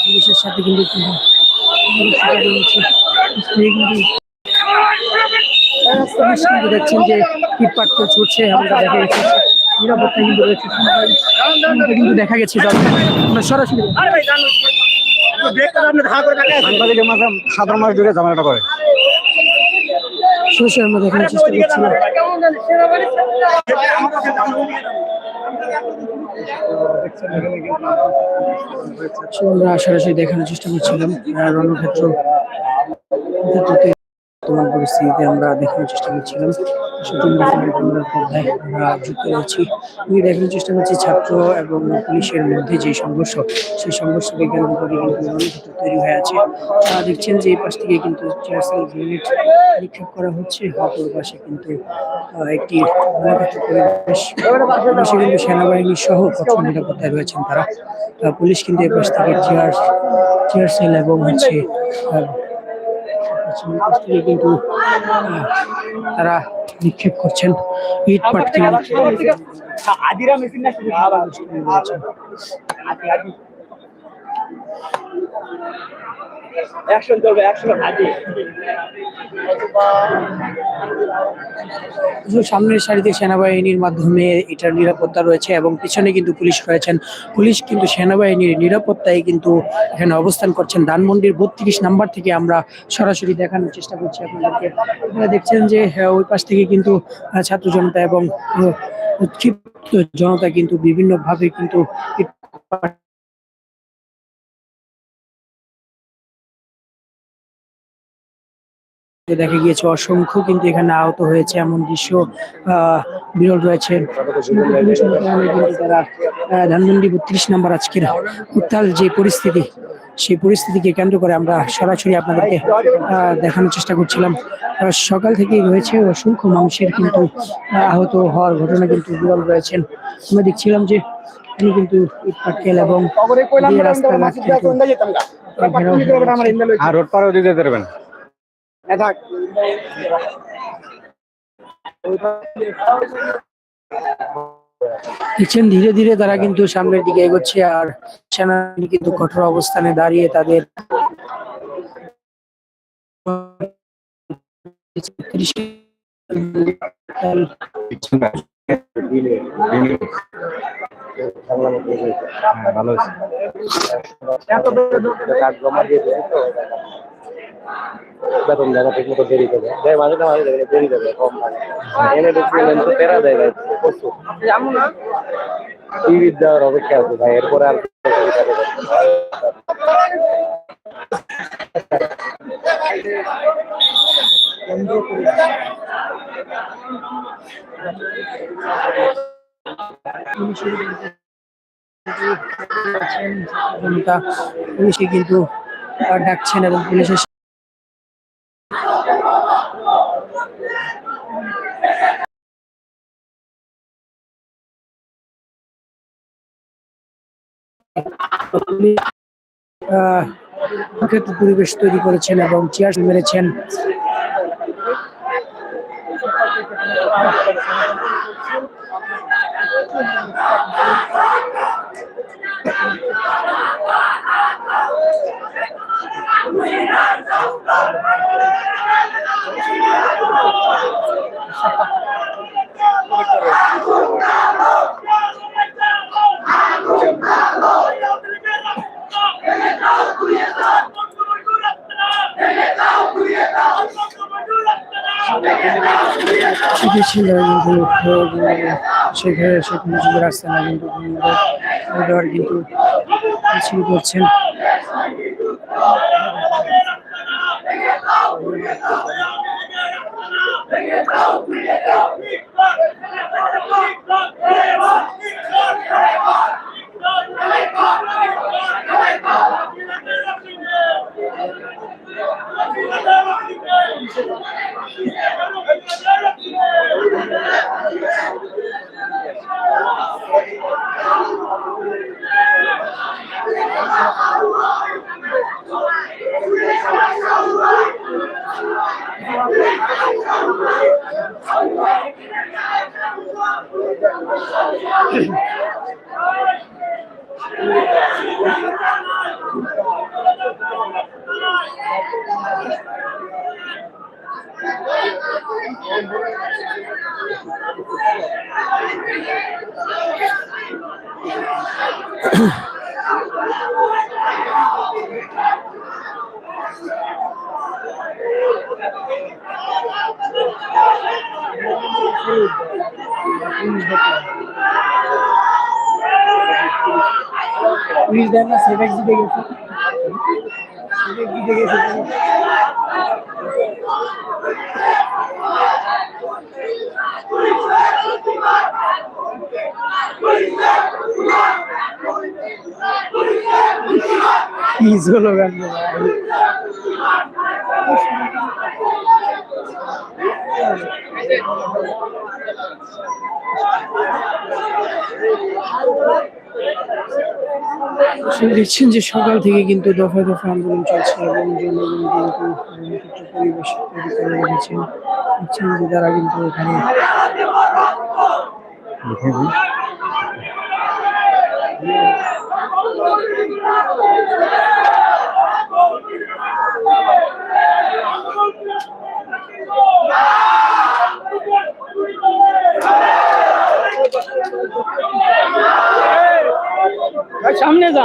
পুলিশের সাথে কিন্তু দেখছেন যে পিটপাট করে ছুটছে আমরা দেখা গেছে নিরাপত্তা কিন্তু রয়েছে কিন্তু দেখা গেছে আমরা সরাসরি সাধারণ মানুষ জুড়ে ঝামেলাটা করে সরাসরি আমরা দেখানোর চেষ্টা করছিলাম আমরা সরাসরি দেখানোর চেষ্টা করছিলাম রণক্ষেত্র বর্তমান পরিস্থিতিতে আমরা দেখানোর চেষ্টা করছিলাম। আমরা যুক্ত রয়েছি আমি দেখানোর চেষ্টা করছি ছাত্র এবং পুলিশের মধ্যে যে সংঘর্ষ, সেই সংঘর্ষকে কেন্দ্র করে কিন্তু রণক্ষেত্র তৈরি হয়ে আছে। আপনারা দেখছেন যে এই পাশ থেকে কিন্তু চেয়ারসেল গ্রেনেড নিক্ষেপ করা হচ্ছে। অপর পাশে কিন্তু একটি রণক্ষেত্র সেনাবাহিনী সহ কঠোর নিরাপত্তায় রয়েছেন তারা। পুলিশ কিন্তু এই পাশ থেকে চেয়ার চেয়ার সেল এবং হচ্ছে আহ, পশ্চিমের পাশ থেকে কিন্তু আহ, তারা নিক্ষেপ করছেন ইট পাটকেল আদিরা মেশিন না অ্যাকশন চলবে অ্যাকশন আদি সামনের সারিতে সেনাবাহিনীর মাধ্যমে এটার নিরাপত্তা রয়েছে এবং পিছনে কিন্তু পুলিশ রয়েছেন। পুলিশ কিন্তু সেনাবাহিনীর নিরাপত্তায় কিন্তু এখানে অবস্থান করছেন। ধানমন্ডির বত্রিশ নাম্বার থেকে আমরা সরাসরি দেখানোর চেষ্টা করছি আপনাদেরকে। আপনারা দেখছেন যে ওই পাশ থেকে কিন্তু ছাত্র জনতা এবং উৎক্ষিপ্ত জনতা কিন্তু বিভিন্নভাবে কিন্তু দেখা গিয়েছে অসংখ্য কিন্তু এখানে আহত হয়েছে এমন দৃশ্য আহ, বিরল রয়েছে। তারা আহ, ধানমন্ডি বত্রিশ নম্বর আজকের উত্তাল যে পরিস্থিতি সেই পরিস্থিতিকে কেন্দ্র করে আমরা সরাসরি আপনাদেরকে আহ, দেখানোর চেষ্টা করছিলাম। সকাল থেকেই রয়েছে অসংখ্য মানুষের কিন্তু আহত হওয়ার ঘটনা কিন্তু বিরল রয়েছেন আমরা দেখছিলাম যে তিনি কিন্তু ইটপাটকেল এবং রাস্তাঘাট কিন্তু। আর রোড দিতে দেখছেন ধীরে ধীরে তারা কিন্তু সামনের দিকে এগোচ্ছে আর সেনাবাহিনী কিন্তু কঠোর অবস্থানে দাঁড়িয়ে তাদের হ্যাঁ, ভালো হয়েছে। বেতন দেয় না ঠিক মতো দেরি করে। দেয় মাঝে মাঝে দেরি করে কম থাকে এনে দেখছিলেন তো তেরা দেয় ভাই প্রচুর টিভি দেওয়ার অপেক্ষা আছে ভাই এরপরে আর পুলিশে কিন্তু ডাকছেন এবং পুলিশের ক্ষেত্রে পরিবেশ তৈরি করেছেন এবং চেয়ার মেরেছেন। ছিল কিন্তু সেখানে সেখানে সুযোগ আসছে না কিন্তু দেওয়ার কিন্তু পিছিয়ে করছেন Bring it out, bring it out, bring it out, bring it out. Police দেন না সেভ এক্সিটে গেছে সেভ এক্সিটে গেছে স্লোগান আসলে দেখছেন যে সকাল থেকে কিন্তু দফায় দফায় আন্দোলন চলছে এবং জনগণ কিন্তু পরিবেশ তৈরি করে রেখেছেন। দেখছেন যে তারা কিন্তু এখানে সামনে যা।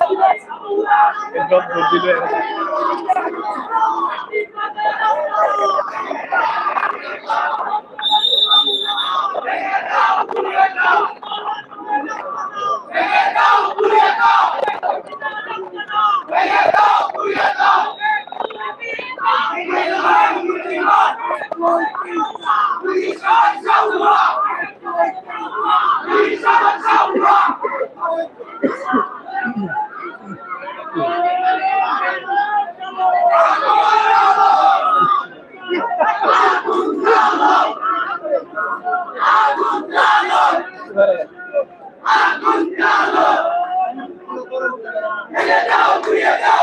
একদম ভোট দিলে Let it go! দর্শক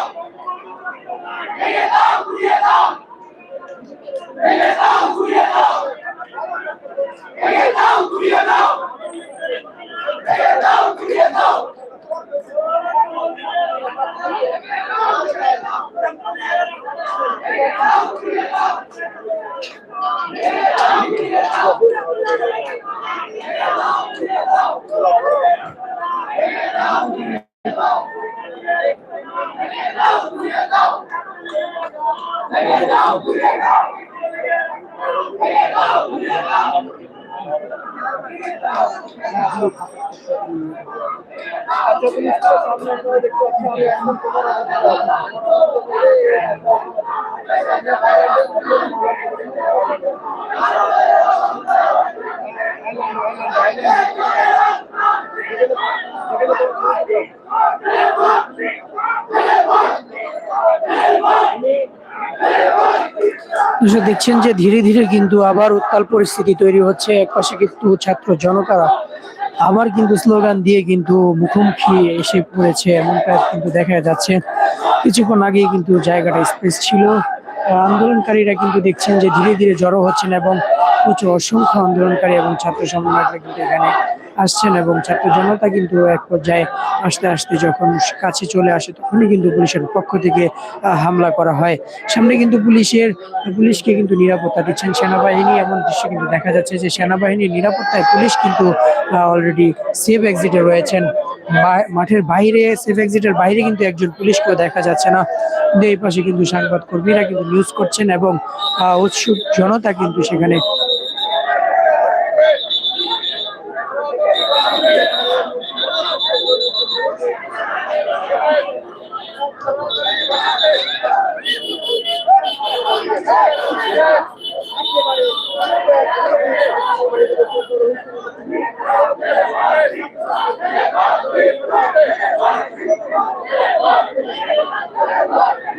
দেখছেন যে ধীরে ধীরে কিন্তু আবার উত্তাল পরিস্থিতি তৈরি হচ্ছে। একপাশে কিন্তু ছাত্র জনতারা আবার কিন্তু স্লোগান দিয়ে কিন্তু মুখোমুখি এসে পড়েছে এমনটা কিন্তু দেখা যাচ্ছে। কিছুক্ষণ আগে কিন্তু জায়গাটা স্পেস ছিল। আন্দোলনকারীরা কিন্তু দেখছেন যে ধীরে ধীরে জড়ো হচ্ছেন এবং প্রচুর অসংখ্য আন্দোলনকারী এবং ছাত্র সমন্বয়করা কিন্তু এখানে আসছেন এবং ছাত্র জনতা কিন্তু এক পর্যায়ে আসতে আসতে যখন কাছে চলে আসে, তখনই কিন্তু পুলিশের পক্ষ থেকে হামলা করা হয়। সামনে কিন্তু পুলিশের, পুলিশকে কিন্তু নিরাপত্তা দিচ্ছেন সেনাবাহিনী। এমন দৃশ্য কিন্তু দেখা যাচ্ছে যে সেনাবাহিনীর নিরাপত্তায় পুলিশ কিন্তু অলরেডি সেফ এক্সিটে রয়েছেন। মাঠের বাইরে সেফ এক্সিটের বাইরে কিন্তু একজন পুলিশকেও দেখা যাচ্ছে না। কিন্তু এই পাশে কিন্তু সংবাদ কর্মীরা কিন্তু নিউজ করছেন এবং উৎসুক জনতা কিন্তু সেখানে Thank you.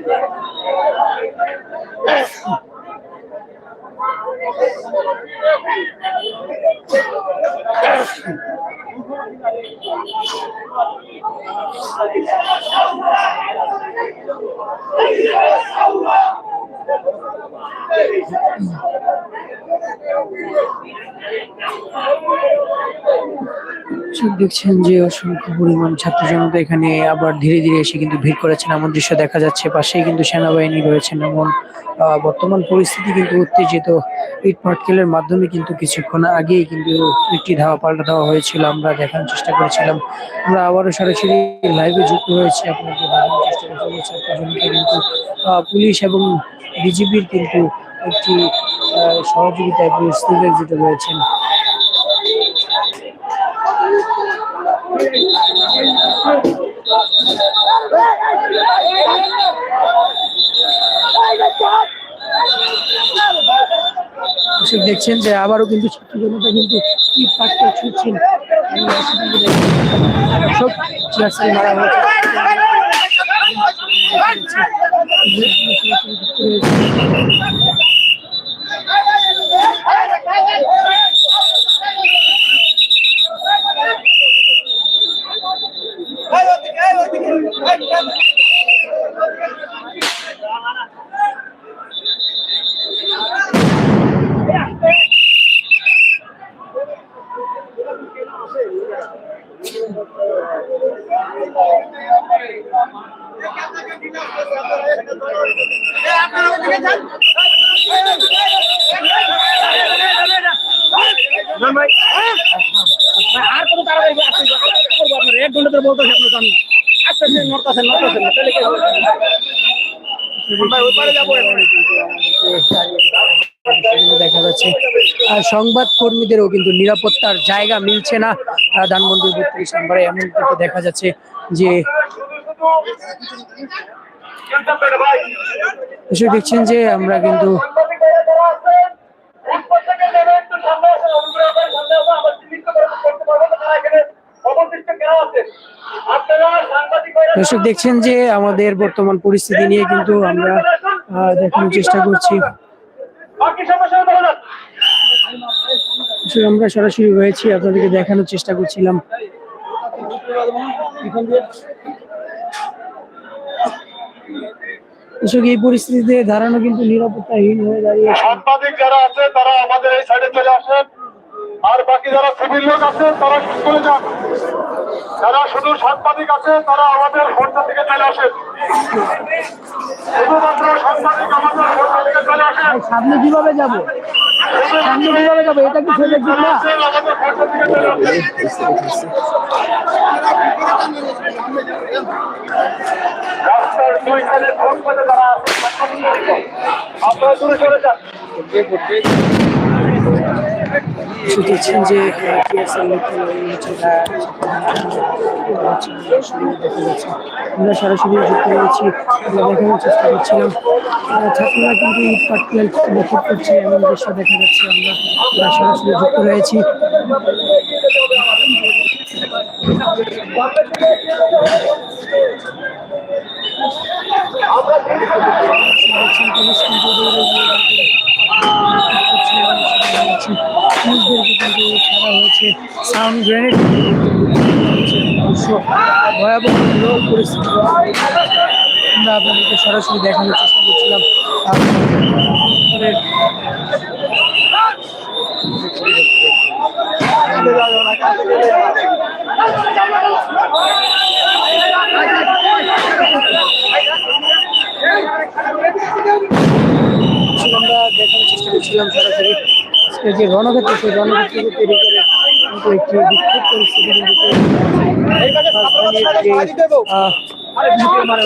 দেখছেন যে অসংখ্য পরিমাণ ছাত্র জনতা এখানে আবার ধীরে ধীরে এসে কিন্তু ভিড় করেছেন। এমন দৃশ্য দেখা যাচ্ছে, পাশেই কিন্তু সেনাবাহিনী রয়েছেন। এমন বর্তমান পরিস্থিতি কিন্তু উত্তেজিত। ইট পাটকেলের মাধ্যমে কিন্তু কিছুক্ষণ আগেই কিন্তু একটি ধাওয়া, পাল্টা দেওয়া হয়েছিল। আমরা দেখানোর চেষ্টা করেছিলাম। আমরা আবারও সরাসরি লাইভে যুক্ত হয়েছি। আপনাকে দেখানোর চেষ্টা করছি ছাত্র জনতা কিন্তু পুলিশ এবং বিজেপির কিন্তু একটি সহযোগিতায় পরিস্থিতি যেটা রয়েছেন। দেখছেন যে আবারও কিন্তু ছাত্র জনতা কিন্তু ছুটছেন সব মারা হয়েছে আর কত তাড়াতাড়ি এক ঘণ্টা ধরে বলতেছে আপনার জান না দেখা যাচ্ছে সংবাদ কর্মীদেরও কিন্তু নিরাপত্তার জায়গা মিলছে না। ধানমন্ডির বত্রিশ নম্বরে এমন কিন্তু দেখা যাচ্ছে যে দেখছেন যে আমরা কিন্তু দর্শক দেখছেন যে আমাদের বর্তমান পরিস্থিতি নিয়ে কিন্তু আমরা দেখানোর চেষ্টা করছি। আমরা সরাসরি রয়েছি, আপনাদেরকে দেখানোর চেষ্টা করছিলাম। দর্শক, এই পরিস্থিতিতে দাঁড়ানো কিন্তু নিরাপত্তাহীন হয়ে দাঁড়িয়ে সাংবাদিক যারা আছে, তারা আমাদের এই সাইডে চলে আসেন। আর বাকি যারা সিভিল লোক আছে তারা চলে যান যারা শুধু সাংবাদিক আছে তারা আমাদের ফোনটা থেকে চলে আসেন। শুধুমাত্র সাংবাদিক আমাদের ফোনটা থেকে চলে আসেন। সামনে কীভাবে যাব? সামনে কীভাবে যাব? এটা কি ছেলে আমাদের ফোনটা থেকে চলে রাস্তার দুই সাইডে ফোন করে আছেন আপনারা দূরে চলে যান। দেখছেন যে আমরা সরাসরি যুক্ত রয়েছি আমরা দেখানোর চেষ্টা করছিলাম। ছাত্ররা কিন্তু ইট পাটকেল নিক্ষেপ করছে, এমন দৃশ্য দেখা যাচ্ছে, আমরা আমরা সরাসরি যুক্ত রয়েছি দেখছেন ছাড়া হয়েছে সাউন্ড গ্রেনেড ভয়াবহ পরিস্থিতি। আমরা আপনাদেরকে সরাসরি দেখানোর চেষ্টা করছিলাম। আমরা দেখানোর চেষ্টা করছিলাম সরাসরি। আজকে যে রণক্ষেত্র সেই রণক্ষেত্রকে তৈরি করে কিন্তু একটি বিক্ষোভ পরিস্থিতি কিন্তু মানে